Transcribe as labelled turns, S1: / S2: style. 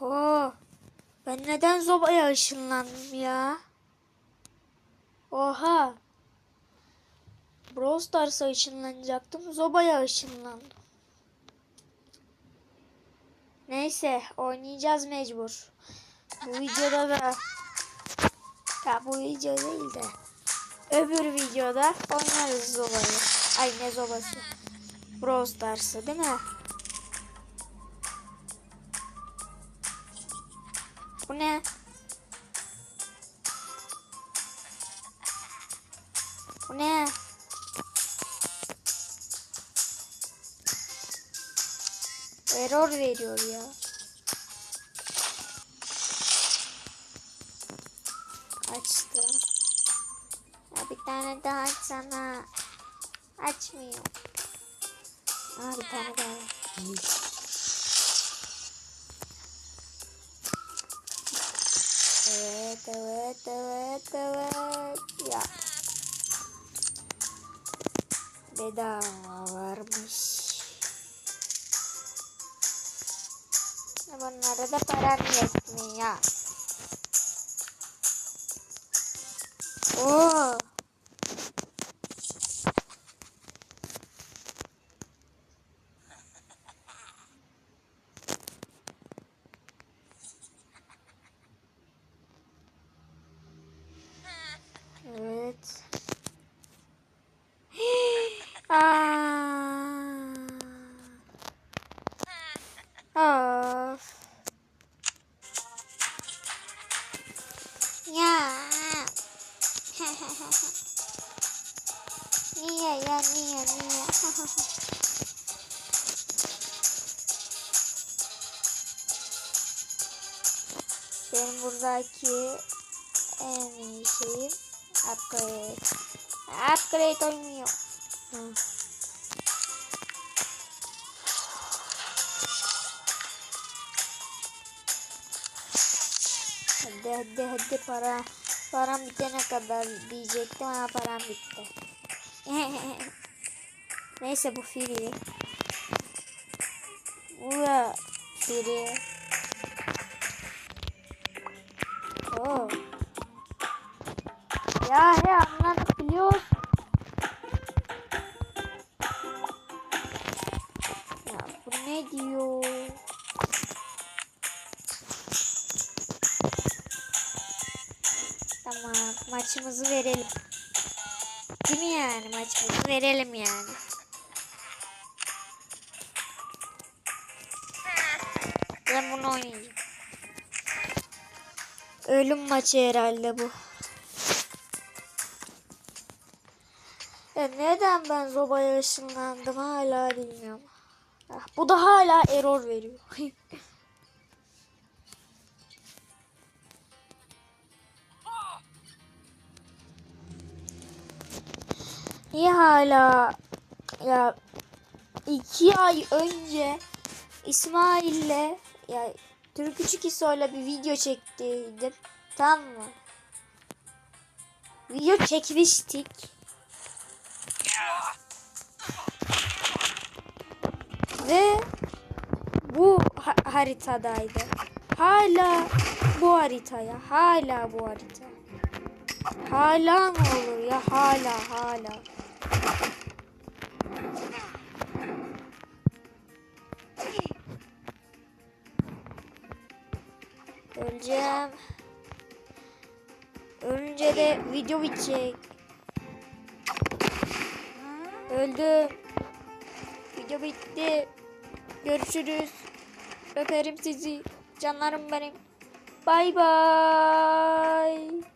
S1: Oo, ben neden zobaya ışınlandım ya? Oha. Brawl Stars'a ışınlanacaktım. Zobaya ışınlandım. Neyse oynayacağız mecbur. Bu videoda da ya bu video değil de öbür videoda oynarız zobayı. Ay ne zobası. Brawl Stars'ı değil mi? Bu ne? Bu ne? Error veriyor ya. Açtım. Ya bir tane daha açsana. Açmıyor. Aa bir tane daha. tewet tewet tewet ya. Beda warmis namun ada peran yakni ya oh. Niye ya niye niye? Benim buradaki en iyi şeyim upgrade. Upgrade olmuyor. Hı. Hadi hadi hadi para param bitene kadar diyecektim ama param bitti. Neyse bu. Bu da free. Oo. Ya he anladık biliyoruz. Ya bu ne diyor? Tamam maçımızı verelim. Değil mi yani maçımızı verelim yani. Ben bunu oynayacağım. Ölüm maçı herhalde bu. Ya neden ben Zoba'ya ışınlandım hala bilmiyorum. Ah, bu da hala error veriyor. Niye hala ya iki ay önce İsmail'le ya Türk Küçük İso'yla bir video çektiydim. Tamam mı? Video çekmiştik. Ve bu ha- haritadaydı. Hala bu haritaya. Hala bu harita. Hala mı olur ya? Hala hala. Öleceğim. Ölünce de video bitecek. Öldüm. Video bitti. Görüşürüz. Öperim sizi. Canlarım benim. Bay bay.